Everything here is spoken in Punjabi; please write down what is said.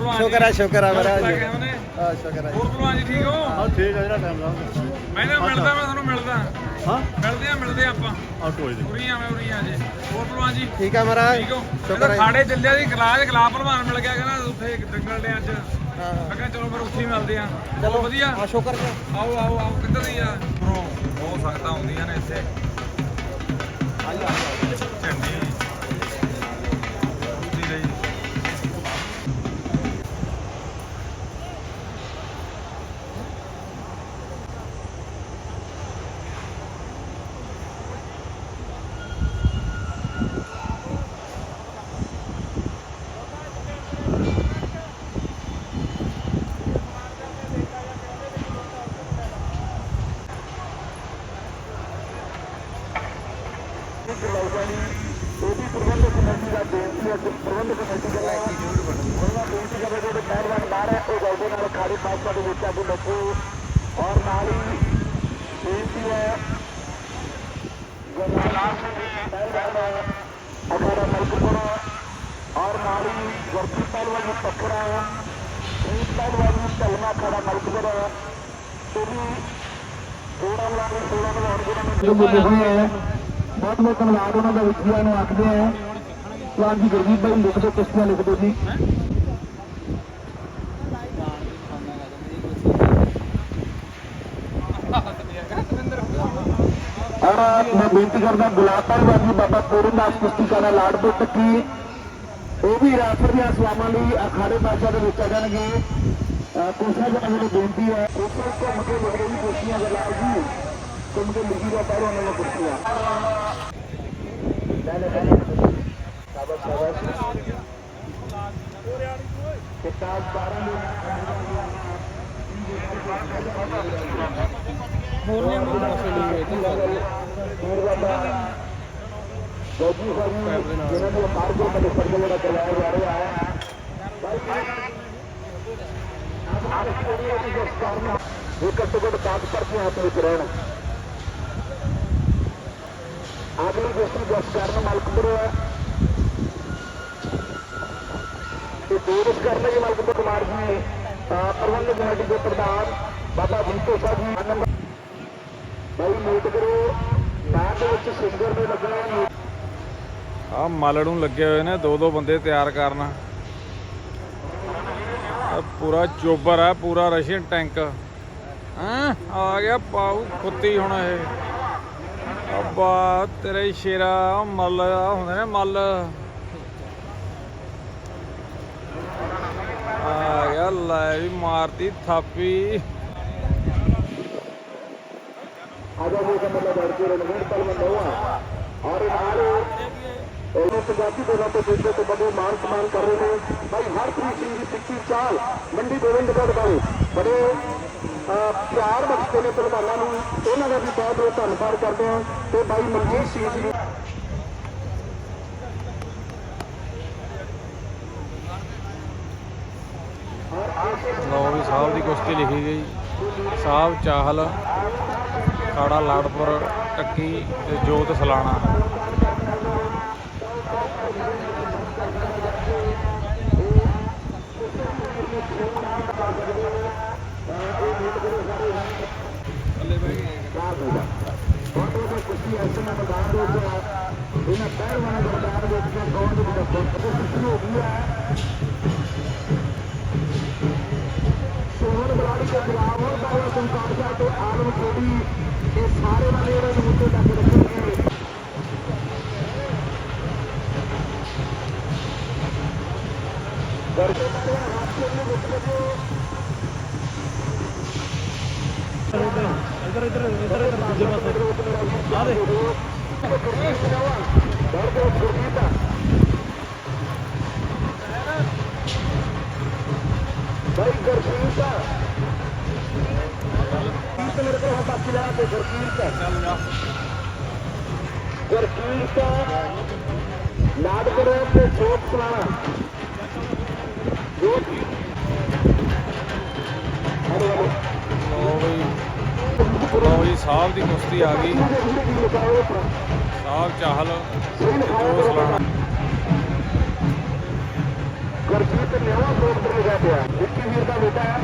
ਸ਼ੁਕਰ ਸ਼ੁਕਰ ਮਹਾਰਾਜ ਸ਼ੁਕਰ ਹੋਰ ਭਲਵਾਨ ਜੀ ਠੀਕ ਹੋ? ਹਾਂ ਠੀਕ ਹੈ ਜਿਹੜਾ ਟਾਈਮ ਲੱਗਦਾ ਮੈਂ ਨਾ ਮਿਲਦਾ ਮੈਂ ਤੁਹਾਨੂੰ ਮਿਲਦਾ। ਹਾਂ? ਮਿਲਦੇ ਆ ਮਿਲਦੇ ਆ ਆਪਾਂ। ਆ ਕੋਈ ਨਹੀਂ। ਉਰੀ ਆ ਮੈਂ ਉਰੀ ਆ ਜੀ ਹੋਰ ਭਲਵਾਨ ਜੀ। ਠੀਕ ਹੈ ਮਹਾਰਾਜ। ਠੀਕ ਹੋ? ਸ਼ੁਕਰ ਇਹਦਾ ਹੈ ਖਾੜੇ ਚੱਲਿਆ ਸੀ ਗਲਾਸ ਗਲਾਸ ਭਲਵਾਨ ਮਿਲ ਗਿਆ। ਕਹਿੰਦਾ ਉੱਥੇ ਡੰਗਲ ਦੇ ਅੱਜ। ਹਾਂ। ਮੈਂ ਕਿਹਾ ਚਲੋ ਫਿਰ ਉੱਥੇ ਹੀ ਮਿਲਦੇ ਆ। ਚਲੋ। ਵਧੀਆ? ਹਾਂ ਸ਼ੁਕਰ ਹੈ ਆਓ ਆਓ ਆਓ। ਕਿੱਧਰ ਦੀ ਆ? ਉੱਪਰੋਂ ਬਹੁਤ ਸੰਗਤਾਂ ਆਉਂਦੀਆਂ ਨੇ ਇੱਥੇ। ਜੋ ਬੋਲੇ ਹੋਏ ਹੈ ਬਹੁਤ ਬਹੁਤ ਧੰਨਵਾਦ ਉਹਨਾਂ ਦਾ ਵਿਖਿਆ ਨੂੰ ਆਖਦੇ ਆ। ਪਲਾਨ ਜੀ ਗੁਰਦੀਪ ਭਾਈ ਲਿਖ ਦਿਓ ਕਿਸ਼ਤੀਆਂ ਲਿਖ ਦਿਓ ਜੀ। ਔਰ ਮੈਂ ਬੇਨਤੀ ਕਰਦਾ ਗੁਲਾਬ ਭਾਈ ਜੀ ਬਾਬਾ ਪੂਰਨਦਾਸ ਕੁਸ਼ਤੀਖਾਨਾ ਲਾੜਪੁਰ ਤੱਕੀ ਉਹ ਵੀ ਰਾਫਰ ਦੀਆਂ ਸਲਾਮਾਂ ਲਈ ਅਖਾੜੇ ਬਾਦਸ਼ਾਹ ਦੇ ਵਿੱਚ ਆ ਜਾਣਗੇ। ਕੋਸ਼ਾ ਜਨਾਂ ਨੂੰ ਬੇਨਤੀ ਹੈ ਕੋਸ਼ਾ ਘੁੰਮ ਕੇ ਲਿਖ ਰਹੀ ਕੁਸ਼ਤੀਆਂ ਜਲਾਲ ਜੀ। ਘੁੰਮ ਕੇ ਲਿਖੀ ਦਾ ਉਹਨਾਂ ਨੂੰ ਕੁਸ਼ਤੀਆਂ ਕਿਤਾਬ 12 ਹੋਰ ਨਹੀਂ ਅੰਦਰ ਪਾਸੇ ਲਈ ਗਏ ਜੋਗੀ ਸਾਹਿਬ ਜਿਨ੍ਹਾਂ ਨੂੰ ਮਾਰਗੋ ਕਦੇ ਸਰਗਲ ਜਿਹੜਾ ਚਲਾਇਆ ਜਾ ਰਿਹਾ ਹੈ ਇਹ ਘੱਟੋ ਘੱਟ ਪੰਜ ਪਰਚੀਆਂ ਹੱਥ ਵਿੱਚ ਰਹਿਣ ਦੋਸਤੀ ਜਸ ਕਰਨ ਮਲਕਪੁਰ ਤੇ ਦੋ ਕਰਨ ਲਈ ਮਲਕਪੁਰ ਕੁਮਾਰ ਜੀ ਪ੍ਰਬੰਧਕ ਕਮੇਟੀ ਦੇ ਪ੍ਰਧਾਨ ਬਾਬਾ ਜੀਤੋ ਸਾਹਿਬ ਜੀ ਭਾਈ ਨੋਟ ਕਰੋ। ਬਾਅਦ ਵਿੱਚ ਸਿੰਗਰ ਨੇ। ਲੱਗਣਾ ਆ ਮਲੜ ਨੂੰ ਲੱਗੇ ਹੋਏ ਨੇ, ਦੋ ਦੋ ਬੰਦੇ ਤਿਆਰ ਕਰਨ। ਪੂਰਾ ਚੋਬਰ ਆ, ਪੂਰਾ ਰਸ਼ੀਅਨ ਟੈਂਕ। ਹਾਂ? ਆ ਗਿਆ ਪਾਉ ਕੁੱਤੀ ਹੁਣ ਇਹ। ਅੱਬਾ, ਤੇਰੇ ਸ਼ੇਰਾ ਮੱਲ ਹੁੰਦੇ ਨੇ ਮੱਲ। ਆ ਗਿਆ ਲੈ ਵੀ ਮਾਰਤੀ ਥਾਪੀ। ਆਜਾ ਹੋ ਕੇ ਮਤਲਬ ਬੜ ਕੇ ਰਣਵੀਰ ਤਲਵੰਡ ਹੋਆ ਔਰ ਪੰਜਾਬੀ ਦੇ ਨਾਲ ਦੂਜੇ ਤੋਂ ਬੜੇ ਮਾਨ ਸਨਮਾਨ ਕਰ ਰਹੇ ਨੇ। ਭਾਈ ਹਰਪ੍ਰੀਤ ਸਿੰਘ ਜੀ ਸਿੱਖੀ ਚਾਲ ਮੰਡੀ ਗੋਬਿੰਦਗੜ੍ਹ ਵਾਲੇ ਬੜੇ ਪਿਆਰ ਬਖਸ਼ਦੇ ਨੇ ਪਹਿਲਵਾਨਾਂ ਨੂੰ। ਉਹਨਾਂ ਦਾ ਵੀ ਧੰਨਵਾਦ ਕਰਦੇ ਹਾਂ। ਤੇ ਭਾਈ ਮਨਜੀਤ ਸਿੰਘ ਜੀ ਲਓ ਵੀ ਸਾਹਿਬ ਦੀ ਕੁਸ਼ਤੀ ਲਿਖੀ ਗਈ। ਸਾਹਿਬ ਚਾਹਲ, ਖਾੜਾ ਲਾੜਪੁਰ, ਟੱਕੀ ਤੇ ਜੋਤ ਸਲਾਣਾ। ਇਹਨਾਂ ਪਹਿਲਵਾਨਾਂ ਦੇ ਮੈਦਾਨ ਵਿੱਚ ਗੌਰ ਦੇ ਵਿੱਚ ਹੋ ਗਈ ਸਾਰੇ ਵਾਲੇ ਇਹਨਾਂ ਨੂੰ ਮੁੱਦੇ ਤੱਕ ਰੱਖਣਗੇ ਕਰਕੇ ਵਾਲੇ ਹਾਥੀ ਨੂੰ ਮੁੱਦੇ ਤੋਂ ਇੱਧਰ ਇੱਧਰ ਇੱਧਰ ਇੱਧਰ ਦੂਜੇ ਪਾਸੇ ਆ ਦੇ ਭਾਈ ਗੁਰਪ੍ਰੀਤ ਕੀਰਤ ਮੇਰੇ ਕੋਲ ਹੱਥ ਅੱਛੀ ਲਾ ਤੇ ਗੁਰਪ੍ਰੀਤ ਗੁਰਪ੍ਰੀਤ ਨਾਦਪੁਰ ਤੇ ਜੋਤ ਸਲਾਣਾ ਜੋਤ ਹਰੇ ਹਰੇ ਲਓ ਜੀ, ਸਾਹਿਬ ਦੀ ਕੁਸ਼ਤੀ ਆ ਗਈ। ਸਾਹਿਬ ਚਾਹਲ ਤੇ ਸਲਾਣਾ ਗੁਰਜੀਤ ਨਿਆਵਾ ਬੋਰਡ ਤੇ ਲਿਖਿਆ ਪਿਆ ਵਿੱਕੀ ਵੀਰ ਦਾ ਬੇਟਾ ਹੈ।